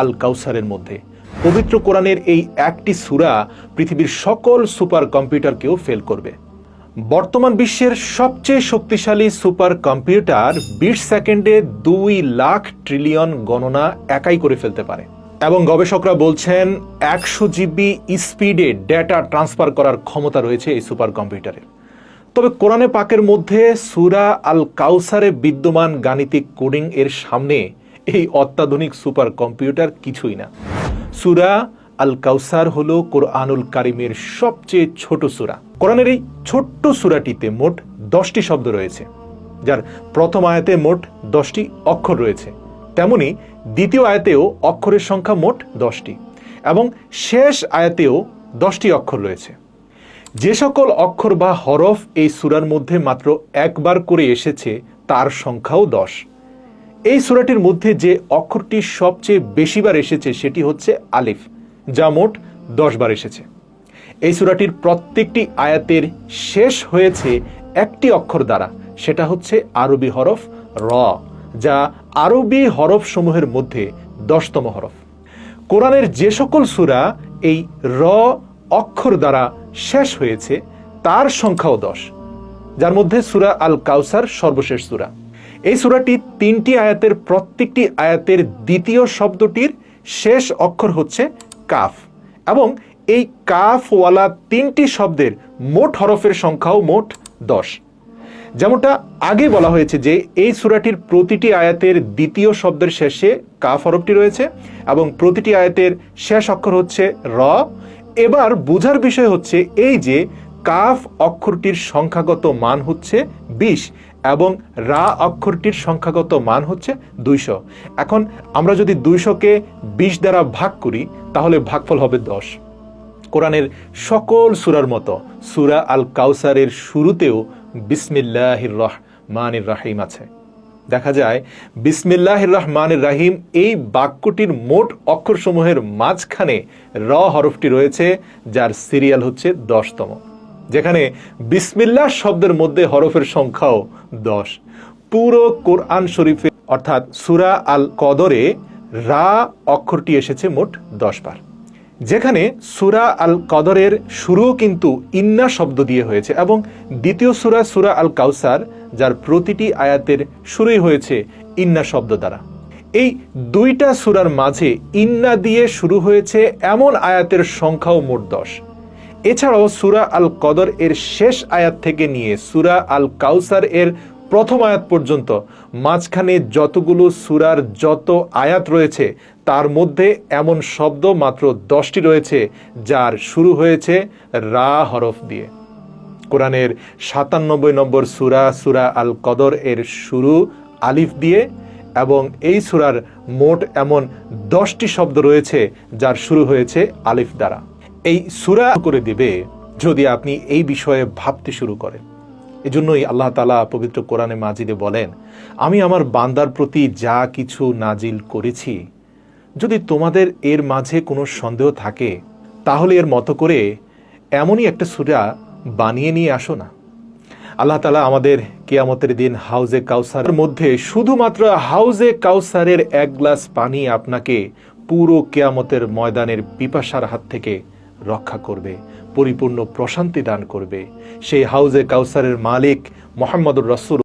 আল কাউসারের মধ্যে। পবিত্র কোরআনের এই একটি সূরা পৃথিবীর সকল সুপার কম্পিউটারকেও ফেল করবে। বর্তমান বিশ্বের সবচেয়ে শক্তিশালী সুপার কম্পিউটার বিশ সেকেন্ডে দুই লাখ ট্রিলিয়ন গণনা একাই করে ফেলতে পারে। এবং গবেষকরা বলছেন একশো জিবি স্পিডে ডেটা ট্রান্সফার করার ক্ষমতা রয়েছে এই সুপার কম্পিউটারের তবে কোরআনে পাকের মধ্যে সুরা আল কাউসারে বিদ্যমান গাণিতিক কোডিং এর সামনে এই অত্যাধুনিক সুপার কম্পিউটার কিছুই না। সুরা আল কাউসার হলো কোরআনুল কারিমের সবচেয়ে ছোট সুরা। কোরআনের এই ছোট্ট সুরাটিতে মোট দশটি শব্দ রয়েছে, যার প্রথম আয়াতে মোট দশটি অক্ষর রয়েছে। তেমনি দ্বিতীয় আয়াতেও অক্ষরের সংখ্যা মোট দশটি এবং শেষ আয়াতেও দশটি অক্ষর রয়েছে। যে সকল অক্ষর বা হরফ এই সুরার মধ্যে মাত্র একবার করে এসেছে, তার সংখ্যাও দশ। এই সূরাটির মধ্যে যে অক্ষরটি সবচেয়ে বেশিবার এসেছে সেটি হচ্ছে আলিফ, যা মোট দশবার এসেছে। এই সূরাটির প্রত্যেকটি আয়াতের শেষ হয়েছে একটি অক্ষর দ্বারা, সেটা হচ্ছে আরবি হরফ র, যা আরবি হরফ সমূহের মধ্যে দশতম হরফ। কোরআনের যে সকল সূরা এই র অক্ষর দ্বারা শেষ হয়েছে, তার সংখ্যাও দশ, যার মধ্যে সূরা আল কাউসার সর্বশেষ সূরা। এই সূরাটি তিনটি আয়াতের প্রত্যেকটি আয়াতের দ্বিতীয় শব্দটির শেষ অক্ষর হচ্ছে কাফ এবং এই কাফওয়ালা তিনটি শব্দের মোট হরফের সংখ্যাও মোট দশ। যেমনটা আগে বলা হয়েছে যে এই সূরাটির প্রতিটি আয়াতের দ্বিতীয় শব্দের শেষে কাফ হরফটি রয়েছে এবং প্রতিটি আয়াতের শেষ অক্ষর হচ্ছে র। এবার বোঝার বিষয় হচ্ছে এই যে কাফ অক্ষরটির সংখ্যাগত মান হচ্ছে বিশ। এবং রা অক্ষরটির সংখ্যাগত মান হচ্ছে দুইশো। এখন আমরা যদি দুইশোকে বিশ দ্বারা ভাগ করি, তাহলে ভাগফল হবে দশ। কোরআনের সকল সুরার মতো সুরা আল কাউসারের শুরুতেও বিসমিল্লাহির রহমানির রাহিম আছে। দেখা যায়, বিসমিল্লাহির রহমানির রাহিম এই বাক্যটির মোট অক্ষরসমূহের মাঝখানে র হরফটি রয়েছে, যার সিরিয়াল হচ্ছে দশতম। যেখানে বিসমিল্লাহ শব্দের মধ্যে হরফের সংখ্যাও দশ। পুরো কোরআন শরীফে অর্থাৎ সুরা আল কদরে রা অক্ষরটি এসেছে মোট দশ বার। যেখানে সুরা আল কদরের শুরুও কিন্তু ইন্না শব্দ দিয়ে হয়েছে এবং দ্বিতীয় সুরা সুরা আল কাউসার যার প্রতিটি আয়াতের শুরুই হয়েছে ইন্না শব্দ দ্বারা। এই দুইটা সুরার মাঝে ইন্না দিয়ে শুরু হয়েছে এমন আয়াতের সংখ্যাও মোট দশ। এছাড়াও সুরা আল কদর এর শেষ আয়াত থেকে নিয়ে সুরা আল কাউসার এর প্রথম আয়াত পর্যন্ত মাঝখানে যতগুলো সুরার যত আয়াত রয়েছে, তার মধ্যে এমন শব্দ মাত্র দশটি রয়েছে যার শুরু হয়েছে রা হরফ দিয়ে। কোরআনের সাতানব্বই নম্বর সুরা সুরা আল কদর এর শুরু আলিফ দিয়ে এবং এই সুরার মোট এমন দশটি শব্দ রয়েছে যার শুরু হয়েছে আলিফ দ্বারা। এই সুরা করে দিবে যদি আপনি এই বিষয়ে ভাবতে শুরু করেন। এজন্যই আল্লাহ তালা পবিত্র কোরআনে মাজিদে বলেন, আমি আমার বান্দার প্রতি যা কিছু নাজিল করেছি, যদি তোমাদের এর মাঝে কোনো সন্দেহ থাকে, তাহলে এর মতো করে এমনই একটা সুরা বানিয়ে নিয়ে আসো না। আল্লাহ তালা আমাদের কেয়ামতের দিন হাউজে কাউসারের মধ্যে শুধুমাত্র হাউজে কাউসারের এক গ্লাস পানি আপনাকে পুরো কেয়ামতের ময়দানের পিপাসার হাত থেকে রক্ষা করবে পরিপূর্ণ প্রশান্তি দান করবে। সেই হাউজে কাউসারের মালিক মোহাম্মদুর রসুল